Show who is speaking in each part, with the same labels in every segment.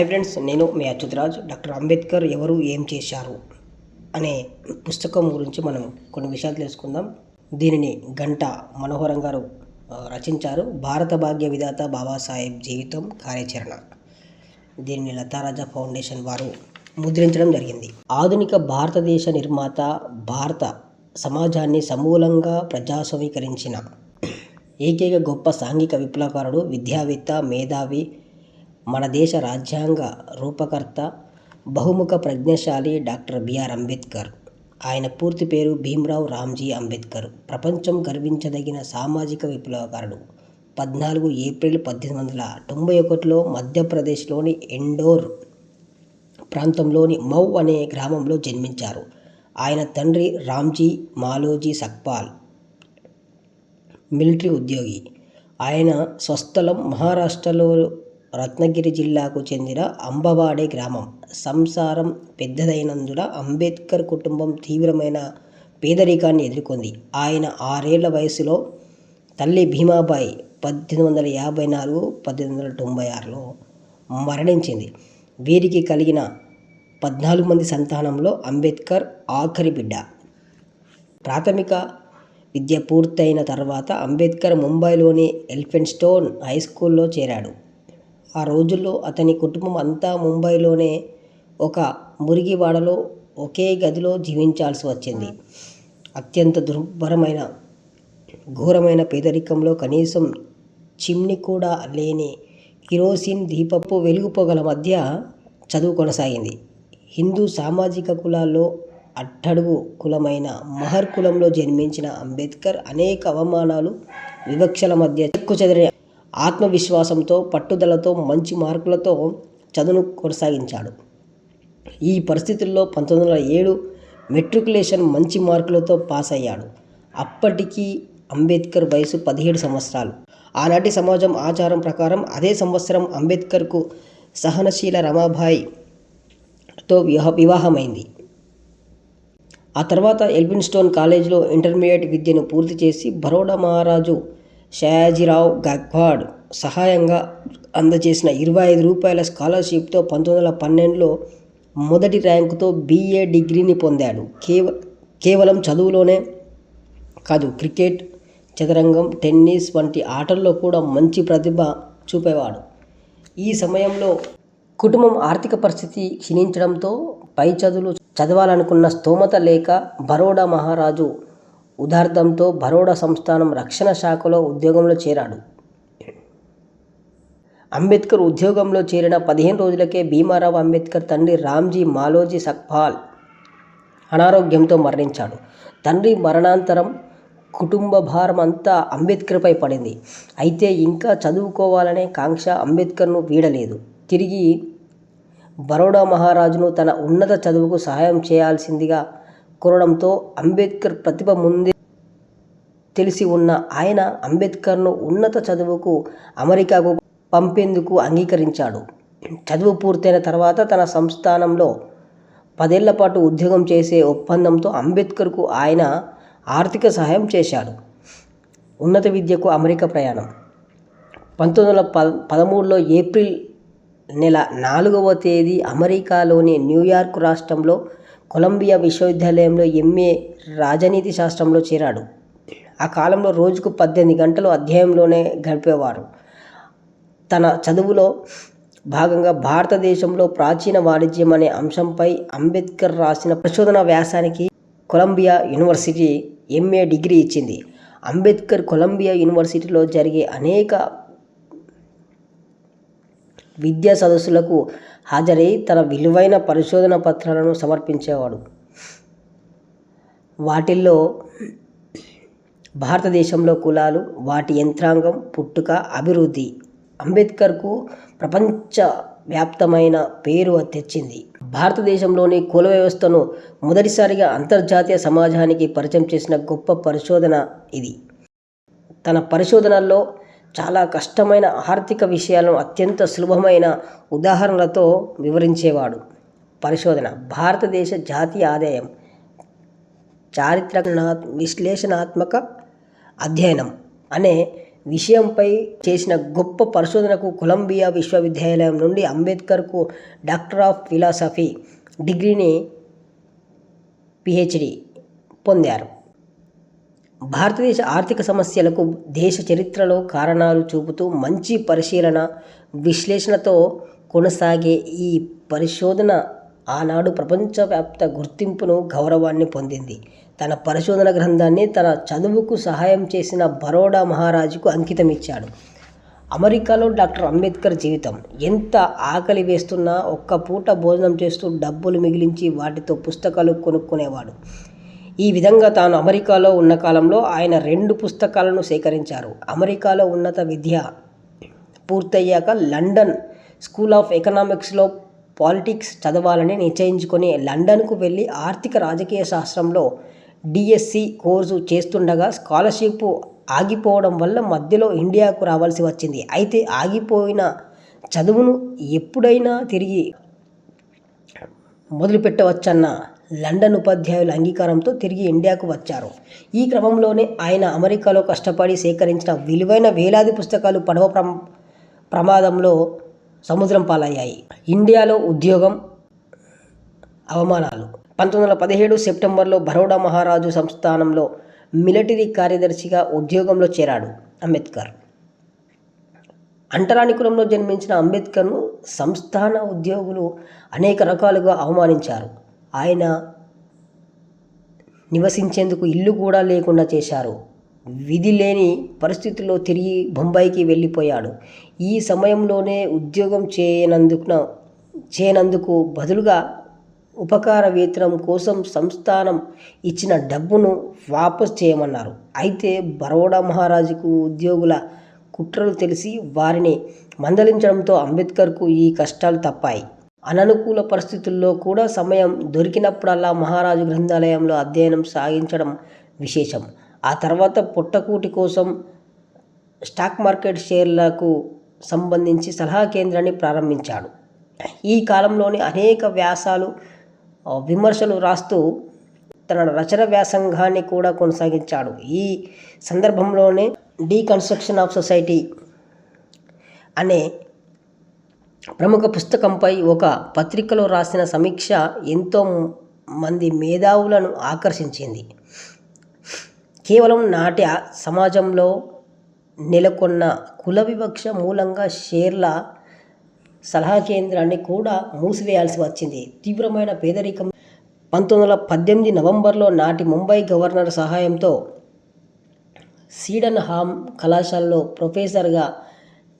Speaker 1: Hi friends నేను మీ అచ్యుతరాజ్ doctor Ambedkar ఎవరు ఏం చేశారు అనే పుస్తకం గురించి మనం కొన్ని విషయాలు తెలుసుకుందాం. దీనిని గంట మనోహరం గారు రచించారు. భారత భాగ్య విధాత బాబాసాహెబ్ జీవితం కార్యాచరణ. దీనిని లతారాజా ఫౌండేషన్ వారు ముద్రించడం జరిగింది. ఆధునిక భారతదేశ నిర్మాత భారత సమాజాన్ని సమూలంగా ప్రజాస్వామీకరించిన ఏకైక గొప్ప సాంఘిక విప్లవకారుడు విద్యావేత్త మేధావి మన దేశ రాజ్యాంగ రూపకర్త బహుముఖ ప్రజ్ఞశాలి డాక్టర్ బిఆర్ అంబేద్కర్. ఆయన పూర్తి పేరు భీమ్రావ్ రామ్జీ అంబేద్కర్. ప్రపంచం గర్వించదగిన సామాజిక విప్లవకారుడు. పద్నాలుగు ఏప్రిల్ పద్దెనిమిది వందల తొంభై ఒకటిలో మధ్యప్రదేశ్లోని ఎండోర్ ప్రాంతంలోని మౌ అనే గ్రామంలో జన్మించారు. ఆయన తండ్రి రామ్జీ మాలోజీ సక్పాల్ మిలిటరీ ఉద్యోగి. ఆయన స్వస్థలం మహారాష్ట్రలో రత్నగిరి జిల్లాకు చెందిన అంబవాడే గ్రామం. సంసారం పెద్దదైనందున అంబేద్కర్ కుటుంబం తీవ్రమైన పేదరికాన్ని ఎదుర్కొంది. ఆయన ఆరేళ్ళ వయసులో తల్లి భీమాబాయి పద్దెనిమిది వందల యాభై నాలుగు పద్దెనిమిది వందల తొంభై ఆరులో మరణించింది. వీరికి కలిగిన పద్నాలుగు మంది సంతానంలో అంబేద్కర్ ఆఖరి బిడ్డ. ప్రాథమిక విద్య పూర్తయిన తర్వాత అంబేద్కర్ ముంబైలోని ఎల్ఫెన్స్టోన్ హై స్కూల్లో చేరాడు. ఆ రోజుల్లో అతని కుటుంబం అంతా ముంబైలోనే ఒక మురిగివాడలో ఒకే గదిలో జీవించాల్సి వచ్చింది. అత్యంత దుర్భరమైన ఘోరమైన పేదరికంలో కనీసం చిమ్ని కూడా లేని కిరోసిన్ దీపపు వెలుగు పొగల మధ్య చదువు కొనసాగింది. హిందూ సామాజిక కులాల్లో అట్టడుగు కులమైన మహర్ కులంలో జన్మించిన అంబేద్కర్ అనేక అవమానాలు వివక్షల మధ్య చెక్కు చెదిరిన ఆత్మవిశ్వాసంతో పట్టుదలతో మంచి మార్కులతో చదువును కొనసాగించాడు. ఈ పరిస్థితుల్లో పంతొమ్మిది వందల ఏడు మెట్రికులేషన్ మంచి మార్కులతో పాస్ అయ్యాడు అప్పటికి అంబేద్కర్ వయసు పదిహేడు సంవత్సరాలు. ఆనాటి సమాజం ఆచారం ప్రకారం అదే సంవత్సరం అంబేద్కర్కు సహనశీల రమాబాయితో వివాహ వివాహమైంది. ఆ తర్వాత ఎల్బిన్స్టోన్ కాలేజీలో ఇంటర్మీడియట్ విద్యను పూర్తి చేసి బరోడా మహారాజు షయాజీరావు గక్వాడ్ సహాయంగా అందజేసిన ఇరవై ఐదు రూపాయల స్కాలర్షిప్తో పంతొమ్మిది వందల పన్నెండులో మొదటి ర్యాంకుతో బీఏ డిగ్రీని పొందాడు. కేవ కేవలం చదువులోనే కాదు క్రికెట్ చదరంగం టెన్నిస్ వంటి ఆటల్లో కూడా మంచి ప్రతిభ చూపేవాడు. ఈ సమయంలో కుటుంబం ఆర్థిక పరిస్థితి క్షీణించడంతో పై చదువులు చదవాలనుకున్న స్తోమత లేక బరోడా మహారాజు ఉదార్థంతో బరోడా సంస్థానం రక్షణ శాఖలో ఉద్యోగంలో చేరాడు. అంబేద్కర్ ఉద్యోగంలో చేరిన పదిహేను రోజులకే భీమారావు అంబేద్కర్ తండ్రి రామ్జీ మాలోజీ సక్పాల్ అనారోగ్యంతో మరణించాడు. తండ్రి మరణాంతరం కుటుంబ భారం అంతా అంబేద్కర్పై పడింది. అయితే ఇంకా చదువుకోవాలనే కాంక్ష అంబేద్కర్ను వీడలేదు. తిరిగి బరోడా మహారాజును తన ఉన్నత చదువుకు సహాయం చేయాల్సిందిగా కోరడంతో అంబేద్కర్ ప్రతిభ ముందే తెలిసి ఉన్న ఆయన అంబేద్కర్ను ఉన్నత చదువుకు అమెరికాకు పంపేందుకు అంగీకరించాడు. చదువు పూర్తయిన తర్వాత తన సంస్థానంలో పదేళ్ళ పాటు ఉద్యోగం చేసే ఒప్పందంతో అంబేద్కర్కు ఆయన ఆర్థిక సహాయం చేశాడు. ఉన్నత విద్యకు అమెరికా ప్రయాణం. పంతొమ్మిది వందల ప పదమూడులో ఏప్రిల్ నెల నాలుగవ తేదీ అమెరికాలోని న్యూయార్క్ రాష్ట్రంలో కొలంబియా విశ్వవిద్యాలయంలో ఎంఏ రాజనీతి శాస్త్రంలో చేరాడు. ఆ కాలంలో రోజుకు పద్దెనిమిది గంటలు అధ్యాయంలోనే గడిపేవారు. తన చదువులో భాగంగా భారతదేశంలో ప్రాచీన వాణిజ్యం అనే అంశంపై అంబేద్కర్ రాసిన పరిశోధన వ్యాసానికి కొలంబియా యూనివర్సిటీ ఎంఏ డిగ్రీ ఇచ్చింది. అంబేద్కర్ కొలంబియా యూనివర్సిటీలో జరిగే అనేక విద్యా సదస్సులకు హాజరై తన విలువైన పరిశోధన పత్రాలను సమర్పించేవాడు. వాటిల్లో భారతదేశంలో కులాలు వాటి యంత్రాంగం పుట్టుక అభివృద్ధి అంబేద్కర్కు ప్రపంచ వ్యాప్తమైన పేరు తెచ్చింది. భారతదేశంలోని కుల వ్యవస్థను మొదటిసారిగా అంతర్జాతీయ సమాజానికి పరిచయం చేసిన గొప్ప పరిశోధన ఇది. తన పరిశోధనల్లో చాలా కష్టమైన ఆర్థిక విషయాలను అత్యంత సులభమైన ఉదాహరణలతో వివరించేవాడు. పరిశోధన భారతదేశ జాతీయ ఆదాయం చారిత్రక విశ్లేషణాత్మక అధ్యయనం అనే విషయంపై చేసిన గొప్ప పరిశోధనకు కొలంబియా విశ్వవిద్యాలయం నుండి అంబేద్కర్కు డాక్టర్ ఆఫ్ ఫిలాసఫీ డిగ్రీని పిహెచ్డి పొందారు. భారతదేశ ఆర్థిక సమస్యలకు దేశ చరిత్రలో కారణాలు చూపుతూ మంచి పరిశీలన విశ్లేషణతో కొనసాగే ఈ పరిశోధన ఆనాడు ప్రపంచవ్యాప్త గుర్తింపును గౌరవాన్ని పొందింది. తన పరిశోధన గ్రంథాన్ని తన చదువుకు సహాయం చేసిన బరోడా మహారాజుకు అంకితం ఇచ్చాడు అమెరికాలో డాక్టర్ అంబేద్కర్ జీవితం. ఎంత ఆకలి వేస్తున్నా ఒక్క పూట భోజనం చేస్తూ డబ్బులు మిగిలించి వాటితో పుస్తకాలు కొనుక్కునేవాడు. ఈ విధంగా తాను అమెరికాలో ఉన్న కాలంలో ఆయన రెండు పుస్తకాలను సేకరించారు. అమెరికాలో ఉన్నత విద్య పూర్తయ్యాక లండన్ స్కూల్ ఆఫ్ ఎకనామిక్స్లో పాలిటిక్స్ చదవాలని నిశ్చయించుకొని లండన్కు వెళ్ళి ఆర్థిక రాజకీయ శాస్త్రంలో డిఎస్సి కోర్సు చేస్తుండగా స్కాలర్షిప్ ఆగిపోవడం వల్ల మధ్యలో ఇండియాకు రావాల్సి వచ్చింది. అయితే ఆగిపోయిన చదువును ఎప్పుడైనా తిరిగి మొదలుపెట్టవచ్చన్న లండన్ ఉపాధ్యాయుల అంగీకారంతో తిరిగి ఇండియాకు వచ్చారు. ఈ క్రమంలోనే ఆయన అమెరికాలో కష్టపడి సేకరించిన విలువైన వేలాది పుస్తకాలు పడవ ప్రమ ప్రమాదంలో సముద్రం పాలయ్యాయి. ఇండియాలో ఉద్యోగం అవమానాలు. పంతొమ్మిది వందల పదిహేడు సెప్టెంబర్లో బరోడా మహారాజు సంస్థానంలో మిలిటరీ కార్యదర్శిగా ఉద్యోగంలో చేరాడు అంబేద్కర్. అంటరానికులంలో జన్మించిన అంబేద్కర్ను సంస్థాన ఉద్యోగులు అనేక రకాలుగా అవమానించారు. ఆయన నివసించేందుకు ఇల్లు కూడా లేకుండా చేశారు. విధి లేని పరిస్థితుల్లో తిరిగి బొంబాయికి వెళ్ళిపోయాడు. ఈ సమయంలోనే ఉద్యోగం చేయనందుకు చేయనందుకు బదులుగా ఉపకార వేతనం కోసం సంస్థానం ఇచ్చిన డబ్బును వాపస్ చేయమన్నారు. అయితే బరోడా మహారాజుకు ఉద్యోగుల కుట్రలు తెలిసి వారిని మందలించడంతో అంబేద్కర్కు ఈ కష్టాలు తప్పాయి. అననుకూల పరిస్థితుల్లో కూడా సమయం దొరికినప్పుడల్లా మహారాజు గ్రంథాలయంలో అధ్యయనం సాగించడం విశేషం. ఆ తర్వాత పుట్టకూటి కోసం స్టాక్ మార్కెట్ షేర్లకు సంబంధించి సలహా కేంద్రాన్ని ప్రారంభించాడు. ఈ కాలంలోనే అనేక వ్యాసాలు విమర్శలు రాస్తూ తన రచన వ్యాసంగాన్ని కూడా కొనసాగించాడు. ఈ సందర్భంలోనే డీకన్స్ట్రక్షన్ ఆఫ్ సొసైటీ అనే ప్రముఖ పుస్తకంపై ఒక పత్రికలో రాసిన సమీక్ష ఎంతో మంది మేధావులను ఆకర్షించింది. కేవలం నాటి సమాజంలో నెలకొన్న కుల వివక్ష మూలంగా షేర్ల సలహా కేంద్రాన్ని కూడా మూసివేయాల్సి వచ్చింది. తీవ్రమైన పేదరికం. పంతొమ్మిది వందల పద్దెనిమిది నవంబర్లో నాటి ముంబై గవర్నర్ సహాయంతో సీడన్ హామ్ కళాశాలలో ప్రొఫెసర్గా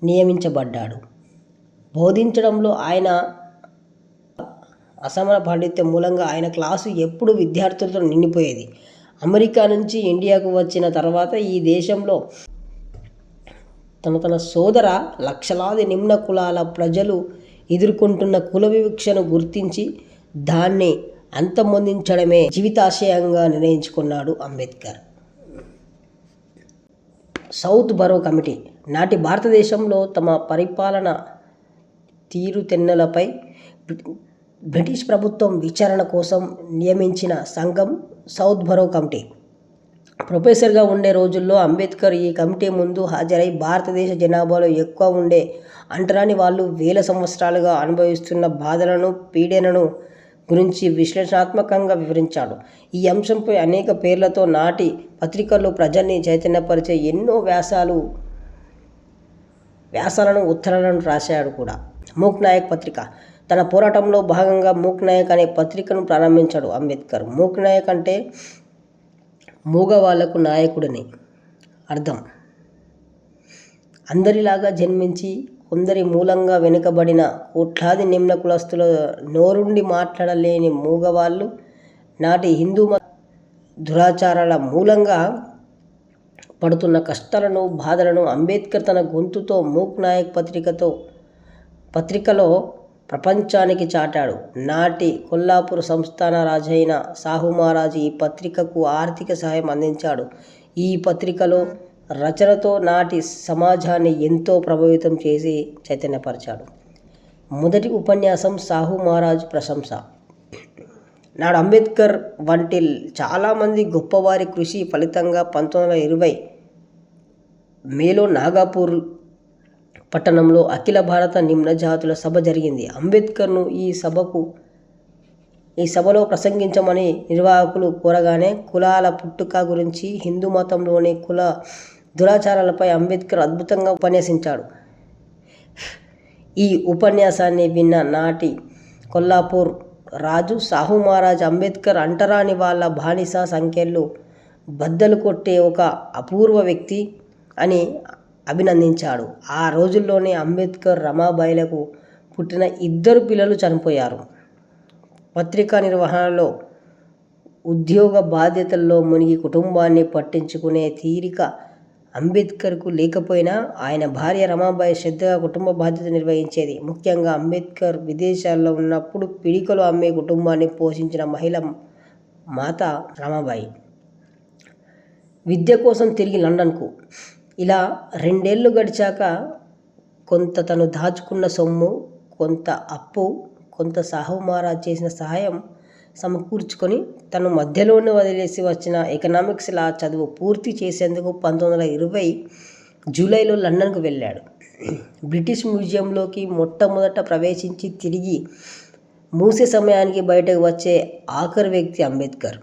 Speaker 1: నియమించబడ్డాడు. బోధించడంలో ఆయన అసమాన పాండిత్యం మూలంగా ఆయన క్లాసు ఎప్పుడు విద్యార్థులతో నిండిపోయేది. అమెరికా నుంచి ఇండియాకు వచ్చిన తర్వాత ఈ దేశంలో తన తన సోదర లక్షలాది నిమ్న కులాల ప్రజలు ఎదుర్కొంటున్న కుల వివక్షను గుర్తించి దాన్ని అంతమొందించడమే జీవితాశయంగా నిర్ణయించుకున్నాడు అంబేద్కర్. సౌత్ బరో కమిటీ నాటి భారతదేశంలో తమ పరిపాలన తీరుతెన్నులపై బ్రిటిష్ ప్రభుత్వం విచారణ కోసం నియమించిన సంఘం సౌత్ బరో కమిటీ. ప్రొఫెసర్గా ఉండే రోజుల్లో అంబేద్కర్ ఈ కమిటీ ముందు హాజరై భారతదేశ జనాభాలో ఎక్కువ ఉండే అంటరాని వాళ్ళు వేల సంవత్సరాలుగా అనుభవిస్తున్న బాధలను పీడనను గురించి విశ్లేషణాత్మకంగా వివరించాడు. ఈ అంశంపై అనేక పేర్లతో నాటి పత్రికల్లో ప్రజల్ని చైతన్యపరిచే ఎన్నో వ్యాసాలు వ్యాసాలను ఉత్తరాలను రాశాడు కూడా. మూక్ నాయక్ పత్రిక. తన పోరాటంలో భాగంగా మూక్ నాయక్ అనే పత్రికను ప్రారంభించాడు అంబేద్కర్. మూక్ నాయక్ అంటే మూగవాళ్ళకు నాయకుడని అర్థం. అందరిలాగా జన్మించి కొందరి మూలంగా వెనుకబడిన కోట్లాది నిమ్న కులస్తుల నోరుండి మాట్లాడలేని మూగవాళ్ళు నాటి హిందూ మత దురాచారాల మూలంగా పడుతున్న కష్టాలను బాధలను అంబేద్కర్ తన గొంతుతో మూక్ నాయక్ పత్రికతో పత్రికలో ప్రపంచానికి చాటాడు. నాటి కొల్లాపూర్ సంస్థాన రాజైన సాహు మహారాజ్ ఈ పత్రికకు ఆర్థిక సహాయం అందించాడు. ఈ పత్రికలో రచనతో నాటి సమాజాన్ని ఎంతో ప్రభావితం చేసి చైతన్యపరిచాడు. మొదటి ఉపన్యాసం సాహు మహారాజు ప్రశంస. నాడు అంబేద్కర్ వంటి చాలామంది గొప్పవారి కృషి ఫలితంగా పంతొమ్మిది వందల ఇరవై మేలో నాగపూర్ పట్టణంలో అఖిల భారత నిమ్న జాతుల సభ జరిగింది. అంబేద్కర్ను ఈ సభకు ఈ సభలో ప్రసంగించమని నిర్వాహకులు కోరగానే కులాల పుట్టుక గురించి హిందూ మతంలోని కుల దురాచారాలపై అంబేద్కర్ అద్భుతంగా ఉపన్యసించాడు. ఈ ఉపన్యాసాన్ని విన్న నాటి కొల్లాపూర్ రాజు సాహు మహారాజ్ అంబేద్కర్ అంటరాని వాళ్ళ బానిస సంఖ్యలు బద్దలు కొట్టే ఒక అపూర్వ వ్యక్తి అని అభినందించాడు. ఆ రోజుల్లోనే అంబేద్కర్ రమాబాయిలకు పుట్టిన ఇద్దరు పిల్లలు చనిపోయారు. పత్రికా నిర్వహణలో ఉద్యోగ బాధ్యతల్లో మునిగి కుటుంబాన్ని పట్టించుకునే తీరిక అంబేద్కర్కు లేకపోయినా ఆయన భార్య రమాబాయి శ్రద్ధగా కుటుంబ బాధ్యత నిర్వహించేది. ముఖ్యంగా అంబేద్కర్ విదేశాల్లో ఉన్నప్పుడు పిడికలు అమ్మే కుటుంబాన్ని పోషించిన మహిళ మాత రమాబాయి. విద్య కోసం తిరిగి లండన్కు ఇలా రెండేళ్ళు గడిచాక కొంత తను దాచుకున్న సొమ్ము కొంత అప్పు కొంత సాహు మహారాజ్ చేసిన సహాయం సమకూర్చుకొని తను మధ్యలోనే వదిలేసి వచ్చిన ఎకనామిక్స్ లా చదువు పూర్తి చేసేందుకు పంతొమ్మిది వందల ఇరవై జూలైలో లండన్కు వెళ్ళాడు. బ్రిటిష్ మ్యూజియంలోకి మొట్టమొదట ప్రవేశించి తిరిగి మూసే సమయానికి బయటకు వచ్చే ఆఖరి వ్యక్తి అంబేద్కర్.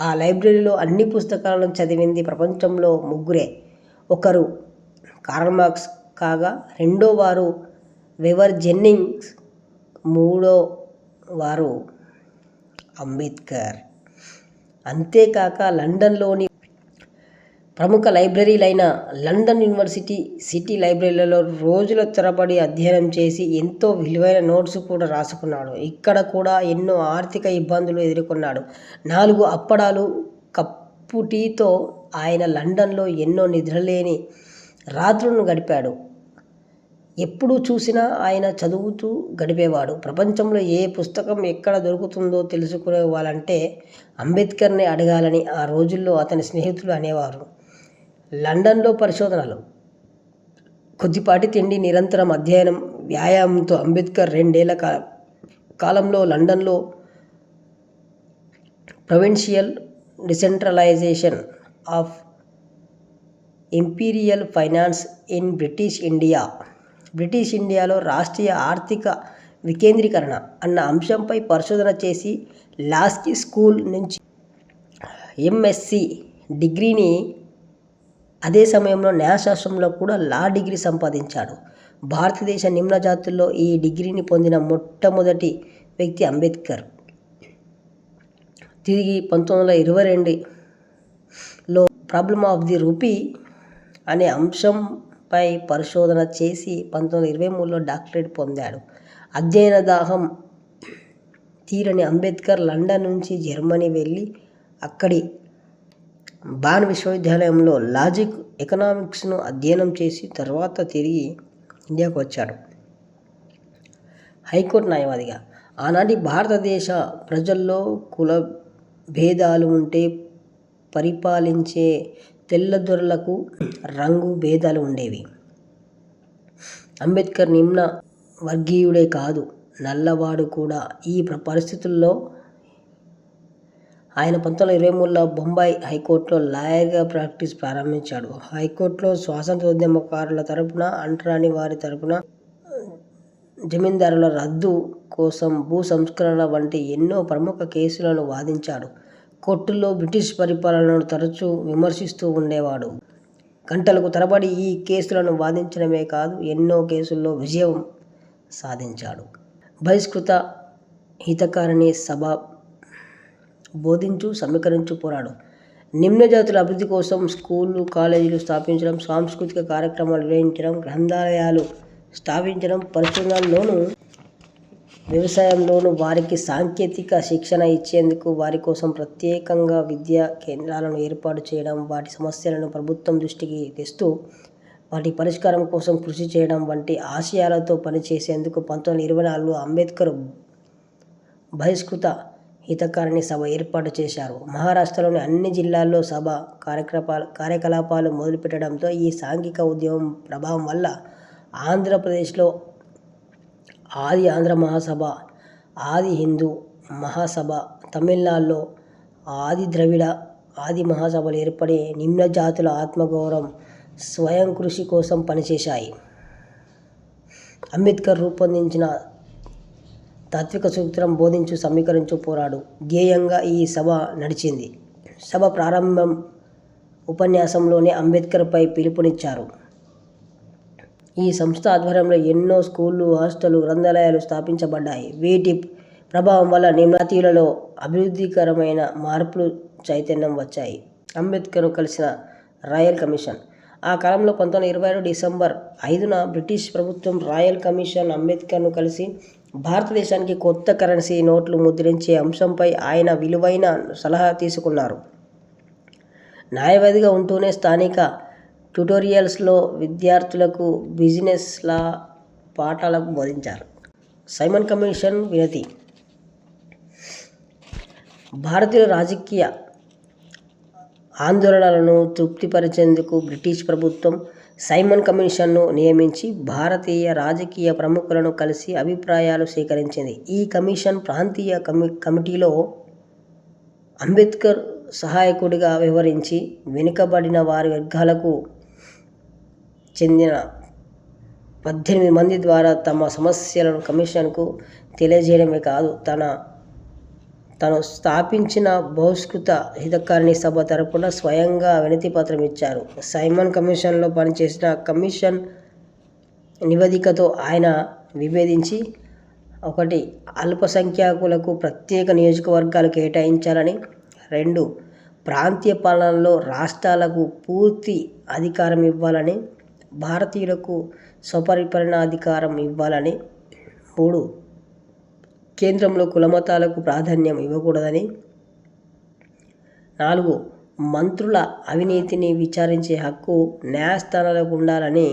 Speaker 1: ఆ లైబ్రరీలో అన్ని పుస్తకాలను చదివింది ప్రపంచంలో ముగ్గురే. ఒకరు. కార్ల్ మార్క్స్ కాగా రెండో వారు వెవర్ జెన్నింగ్స్ మూడో వారు అంబేద్కర్. అంతేకాక లండన్లోని ప్రముఖ లైబ్రరీలైన లండన్ యూనివర్సిటీ సిటీ లైబ్రరీలలో రోజుల తరబడి అధ్యయనం చేసి ఎంతో విలువైన నోట్స్ కూడా రాసుకున్నాడు. ఇక్కడ కూడా ఎన్నో ఆర్థిక ఇబ్బందులు ఎదుర్కొన్నాడు. నాలుగు అప్పడాలు కప్పు టీతో ఆయన లండన్లో ఎన్నో నిద్రలేని రాత్రులను గడిపాడు. ఎప్పుడు చూసినా ఆయన చదువుతూ గడిపేవాడు. ప్రపంచంలో ఏ పుస్తకం ఎక్కడ దొరుకుతుందో తెలుసుకునేవాళ్ళంటే అంబేద్కర్ని అడగాలని ఆ రోజుల్లో అతని స్నేహితులు అనేవారు. లండన్లో పరిశోధనలు. కొద్దిపాటి తిండి నిరంతరం అధ్యయనం వ్యాయామంతో అంబేద్కర్ రెండేళ్ళ కా కాలంలో లండన్లో provincial decentralisation of imperial finance in British India. British ఇండియాలో రాష్ట్రీయ ఆర్థిక వికేంద్రీకరణ అన్న అంశంపై పరిశోధన చేసి లాస్కీ స్కూల్ నుంచి ఎంఎస్సి డిగ్రీని అదే సమయంలో న్యాయశాస్త్రంలో కూడా లా డిగ్రీ సంపాదించాడు. భారతదేశ నిమ్న జాతుల్లో ఈ డిగ్రీని పొందిన మొట్టమొదటి వ్యక్తి అంబేద్కర్. తిరిగి పంతొమ్మిది వందల ఇరవై రెండు లో ప్రాబ్లమ్ ఆఫ్ ది రూపీ అనే అంశంపై పరిశోధన చేసి పంతొమ్మిది ఇరవై మూడులో డాక్టరేట్ పొందాడు. అధ్యయన దాహం తీరని అంబేద్కర్ లండన్ నుంచి జర్మనీ వెళ్ళి అక్కడి బాన్ విశ్వవిద్యాలయంలో లాజిక్ ఎకనామిక్స్ను అధ్యయనం చేసి తర్వాత తిరిగి ఇండియాకు వచ్చాడు. హైకోర్టు న్యాయవాదిగా. ఆనాటి భారతదేశ ప్రజల్లో కుల భేదాలు ఉంటే పరిపాలించే తెల్లదొరలకు రంగు భేదాలు ఉండేవి. అంబేద్కర్ నిమ్న వర్గీయుడే కాదు నల్లవాడు కూడా. ఈ పరిస్థితుల్లో ఆయన పంతొమ్మిది ఇరవై మూడులో బొంబాయి హైకోర్టులో లాయర్గా ప్రాక్టీస్ ప్రారంభించాడు. హైకోర్టులో స్వాతంత్రోద్యమకారుల తరపున అంటరాని వారి తరపున జమీందారుల రద్దు కోసం భూ సంస్కరణ వంటి ఎన్నో ప్రముఖ కేసులను వాదించాడు. కోర్టుల్లో బ్రిటిష్ పరిపాలనను తరచూ విమర్శిస్తూ ఉండేవాడు. గంటలకు తరబడి ఈ కేసులను వాదించడమే కాదు ఎన్నో కేసుల్లో విజయం సాధించాడు. బహిష్కృత హితకారిణి సభ బోధించు సమీకరించు పోరాడు. నిమ్న జాతుల అభివృద్ధి కోసం స్కూళ్ళు కాలేజీలు స్థాపించడం సాంస్కృతిక కార్యక్రమాలు నిర్వహించడం గ్రంథాలయాలు స్థాపించడం పరిశోధనల్లోనూ వ్యవసాయంలోనూ వారికి సాంకేతిక శిక్షణ ఇచ్చేందుకు వారి కోసం ప్రత్యేకంగా విద్యా కేంద్రాలను ఏర్పాటు చేయడం వాటి సమస్యలను ప్రభుత్వం దృష్టికి తెస్తూ వాటి పరిష్కారం కోసం కృషి చేయడం వంటి ఆశయాలతో పనిచేసేందుకు పంతొమ్మిది ఇరవై నాలుగులో అంబేద్కర్ బహిష్కృత హితకారిణి సభ ఏర్పాటు చేశారు. మహారాష్ట్రలోని అన్ని జిల్లాల్లో సభ కార్యకలాపాలు కార్యకలాపాలు మొదలుపెట్టడంతో ఈ సాంఘిక ఉద్యమం ప్రభావం వల్ల ఆంధ్రప్రదేశ్లో ఆది ఆంధ్ర మహాసభ ఆది హిందూ మహాసభ తమిళనాడులో ఆది ద్రవిడ ఆది మహాసభలు ఏర్పడి నిమ్న జాతుల ఆత్మగౌరవం స్వయం కృషి కోసం పనిచేశాయి. అంబేద్కర్ రూపొందించిన తాత్విక సూత్రం బోధించు సమీకరించు పోరాడు. ధ్యేయంగా ఈ సభ నడిచింది. సభ ప్రారంభం ఉపన్యాసంలోనే అంబేద్కర్పై పిలుపునిచ్చారు. ఈ సంస్థ ఆధ్వర్యంలో ఎన్నో స్కూళ్ళు హాస్టళ్ళు గ్రంథాలయాలు స్థాపించబడ్డాయి. వీటి ప్రభావం వల్ల నిమ్నాతీయులలో అభివృద్ధికరమైన మార్పులు చైతన్యం వచ్చాయి. అంబేద్కర్ను కలిసిన రాయల్ కమిషన్. ఆ కాలంలో పంతొమ్మిది ఇరవై ఏడు డిసెంబర్ ఐదున బ్రిటిష్ ప్రభుత్వం రాయల్ కమిషన్ అంబేద్కర్ను కలిసి భారతదేశానికి కొత్త కరెన్సీ నోట్లు ముద్రించే అంశంపై ఆయన విలువైన సలహా తీసుకున్నారు. న్యాయవాదిగా ఉంటూనే స్థానిక ట్యుటోరియల్స్లో విద్యార్థులకు బిజినెస్ లా పాఠాలకు బోధించారు. సైమన్ కమిషన్ వినతి. భారతీయ రాజకీయ ఆందోళనలను తృప్తిపరిచేందుకు బ్రిటిష్ ప్రభుత్వం సైమన్ కమిషన్ను నియమించి భారతీయ రాజకీయ ప్రముఖులను కలిసి అభిప్రాయాలు సేకరించింది. ఈ కమిషన్ ప్రాంతీయ కమి కమిటీలో అంబేద్కర్ సహాయకుడిగా వ్యవహరించి వెనుకబడిన వారి వర్గాలకు చెందిన పద్దెనిమిది మంది ద్వారా తమ సమస్యలను కమిషన్కు తెలియజేయడమే కాదు తన తను స్థాపించిన బహిష్కృత హితకారిణి సభ తరపున స్వయంగా వినతి పత్రం ఇచ్చారు. సైమన్ కమిషన్లో పనిచేసిన కమిషన్ నివేదికతో ఆయన విభేదించి ఒకటి అల్పసంఖ్యాకులకు ప్రత్యేక నియోజకవర్గాలు కేటాయించాలని రెండు ప్రాంతీయ పాలనలో రాష్ట్రాలకు పూర్తి అధికారం ఇవ్వాలని భారతీయులకు స్వపరిపాలనాధికారం ఇవ్వాలని మూడు కేంద్రంలో కులమతాలకు ప్రాధాన్యం ఇవ్వకూడదని నాలుగు మంత్రుల అవినీతిని విచారించే హక్కు న్యాయస్థానాలకు ఉండాలని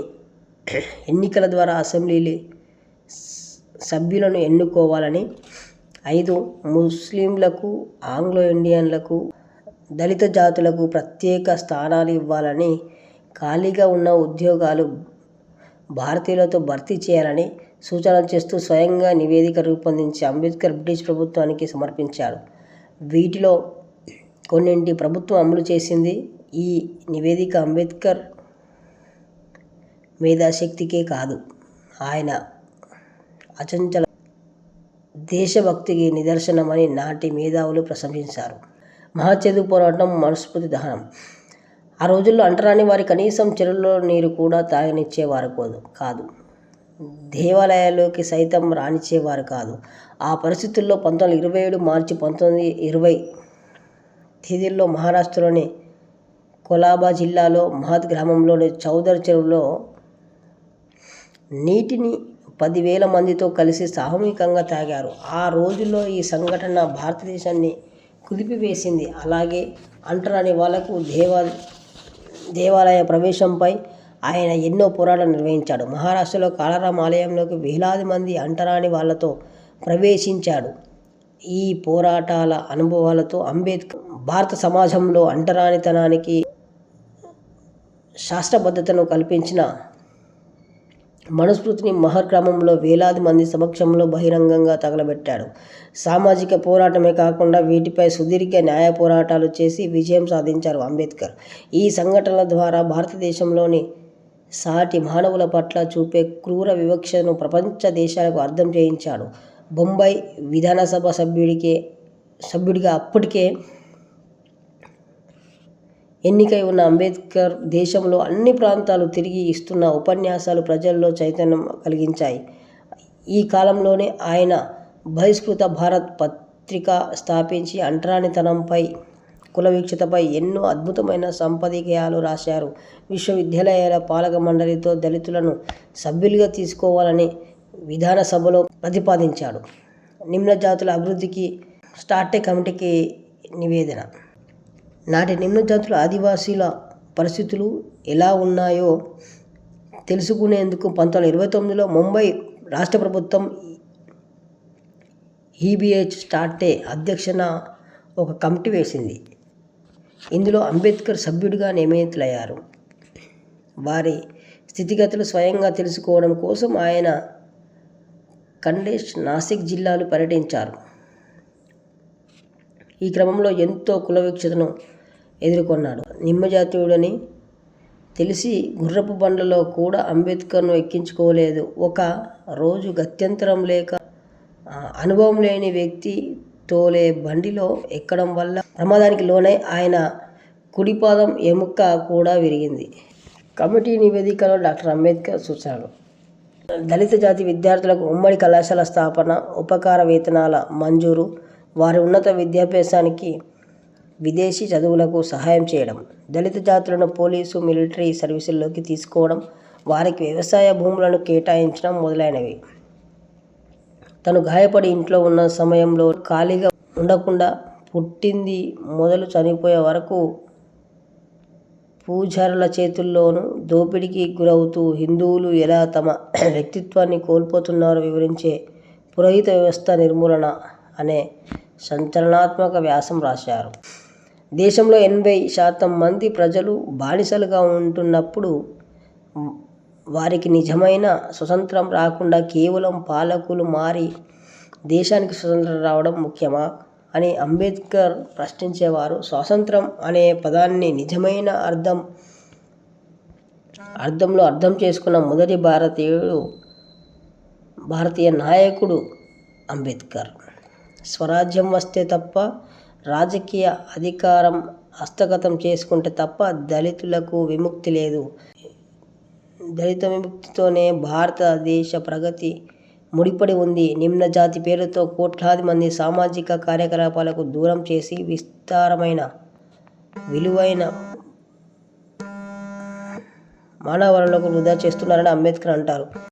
Speaker 1: ఎన్నికల ద్వారా అసెంబ్లీ సభ్యులను ఎన్నుకోవాలని ఐదు ముస్లింలకు ఆంగ్లో ఇండియన్లకు దళిత జాతులకు ప్రత్యేక స్థానాలు ఇవ్వాలని ఖాళీగా ఉన్న ఉద్యోగాలు భారతీయులతో భర్తీ చేయాలని సూచనలు చేస్తూ స్వయంగా నివేదిక రూపొందించి అంబేద్కర్ బ్రిటిష్ ప్రభుత్వానికి సమర్పించారు. వీటిలో కొన్నింటి ప్రభుత్వం అమలు చేసింది ఈ నివేదిక అంబేద్కర్ మేధాశక్తికే కాదు ఆయన అచంచల దేశభక్తికి నిదర్శనమని నాటి మేధావులు ప్రశంసించారు. మహాచదు పోరాటం మనస్ఫూర్తి దహనం ఆ రోజుల్లో అంటరాని వారి కనీసం చెరువులో నీరు కూడా తాగనిచ్చేవారు కాదు కాదు. దేవాలయాల్లోకి సైతం రానిచ్చేవారు కాదు. ఆ పరిస్థితుల్లో పంతొమ్మిది ఇరవై ఏడు మార్చి పంతొమ్మిది ఇరవై తేదీల్లో మహారాష్ట్రలోని కొలాబా జిల్లాలో మహత్ గ్రామంలోని చౌదర్ చెరువులో నీటిని పదివేల మందితో కలిసి సామూహికంగా తాగారు. ఆ రోజుల్లో ఈ సంఘటన భారతదేశాన్ని కుదిపివేసింది. అలాగే అంటరాని వాళ్ళకు దేవా దేవాలయ ప్రవేశంపై ఆయన ఎన్నో పోరాటాలు నిర్వహించాడు. మహారాష్ట్రలో కాలరాం ఆలయంలోకి వేలాది మంది అంటరాని వాళ్ళతో ప్రవేశించాడు. ఈ పోరాటాల అనుభవాలతో అంబేద్కర్ భారత సమాజంలో అంటరానితనానికి శాస్త్రబద్ధతను కల్పించిన మనుస్మృతిని మహర్ వేలాది మంది సమక్షంలో బహిరంగంగా తగలబెట్టాడు. సామాజిక పోరాటమే కాకుండా వీటిపై సుదీర్ఘ న్యాయ పోరాటాలు చేసి విజయం సాధించారు అంబేద్కర్. ఈ సంఘటనల ద్వారా భారతదేశంలోని సాటి మానవుల పట్ల చూపే క్రూర వివక్షను ప్రపంచ దేశాలకు అర్థం చేయించాడు. బొంబాయి విధానసభ సభ్యుడికే సభ్యుడిగా అప్పటికే ఎన్నికై ఉన్న అంబేద్కర్ దేశంలో అన్ని ప్రాంతాలు తిరిగి ఇస్తున్న ఉపన్యాసాలు ప్రజల్లో చైతన్యం కలిగించాయి. ఈ కాలంలోనే ఆయన బహిష్కృత భారత్ పత్రిక స్థాపించి అంటరానితనంపై కుల వీక్షతపై ఎన్నో అద్భుతమైన సంపాదకీయాలు రాశారు. విశ్వవిద్యాలయాల పాలక మండలితో దళితులను సభ్యులుగా తీసుకోవాలని విధాన సభలో ప్రతిపాదించాడు. నిమ్న జాతుల అభివృద్ధికి స్టార్టే కమిటీకి నివేదన నాటి నిమ్న జాతుల ఆదివాసీల పరిస్థితులు ఎలా ఉన్నాయో తెలుసుకునేందుకు పంతొమ్మిది ఇరవై తొమ్మిదిలో ముంబై రాష్ట్ర ప్రభుత్వం ఈబీహెచ్ స్టార్టే అధ్యక్షన ఒక కమిటీ వేసింది. ఇందులో అంబేద్కర్ సభ్యుడిగా నియమితులయ్యారు. వారి స్థితిగతులు స్వయంగా తెలుసుకోవడం కోసం ఆయన ఖండేష్ నాసిక్ జిల్లాలు పర్యటించారు. ఈ క్రమంలో ఎంతో కులవీక్షతను ఎదుర్కొన్నాడు. నిమ్మజాతీయుడని తెలిసి గుర్రపు బండ్లలో కూడా అంబేద్కర్ను ఎక్కించుకోలేదు. ఒక రోజు గత్యంతరం లేక అనుభవం లేని వ్యక్తి తోలే బండిలో ఎక్కడం వల్ల ప్రమాదానికి లోనై ఆయన కుడిపాదం ఎముక కూడా విరిగింది. కమిటీ నివేదికలో డాక్టర్ అంబేద్కర్ సూచనలు. దళిత జాతి విద్యార్థులకు ఉమ్మడి కళాశాల స్థాపన ఉపకార వేతనాల మంజూరు వారి ఉన్నత విద్యాభ్యాసానికి విదేశీ చదువులకు సహాయం చేయడం దళిత జాతులను పోలీసు మిలిటరీ సర్వీసుల్లోకి తీసుకోవడం వారికి వ్యవసాయ భూములను కేటాయించడం మొదలైనవి. తను గాయపడి ఇంట్లో ఉన్న సమయంలో ఖాళీగా ఉండకుండా పుట్టింది మొదలు చనిపోయే వరకు పూజారుల చేతుల్లోనూ దోపిడీకి గురవుతూ హిందువులు ఎలా తమ వ్యక్తిత్వాన్ని కోల్పోతున్నారో వివరించే పురోహిత వ్యవస్థ నిర్మూలన అనే సంచలనాత్మక వ్యాసం రాశారు. దేశంలో ఎనభై శాతం మంది ప్రజలు బానిసలుగా ఉంటున్నప్పుడు వారికి నిజమైన స్వతంత్రం రాకుండా కేవలం పాలకులు మారి దేశానికి స్వతంత్రం రావడం ముఖ్యమా అని అంబేద్కర్ ప్రశ్నించేవారు. స్వాతంత్రం అనే పదాన్ని నిజమైన అర్థం అర్థంలో అర్థం చేసుకున్న మొదటి భారతీయుడు భారతీయ నాయకుడు అంబేద్కర్. స్వరాజ్యం వస్తే తప్ప రాజకీయ అధికారం హస్తగతం చేసుకుంటే తప్ప దళితులకు విముక్తి లేదు. దళిత విముక్తితోనే భారతదేశ ప్రగతి ముడిపడి ఉంది. నిమ్న జాతి పేరుతో కోట్లాది మంది సామాజిక కార్యకలాపాలకు దూరం చేసి విస్తారమైన విలువైన మానవ వనరులకు వృధా చేస్తున్నారని అంబేద్కర్ అంటారు.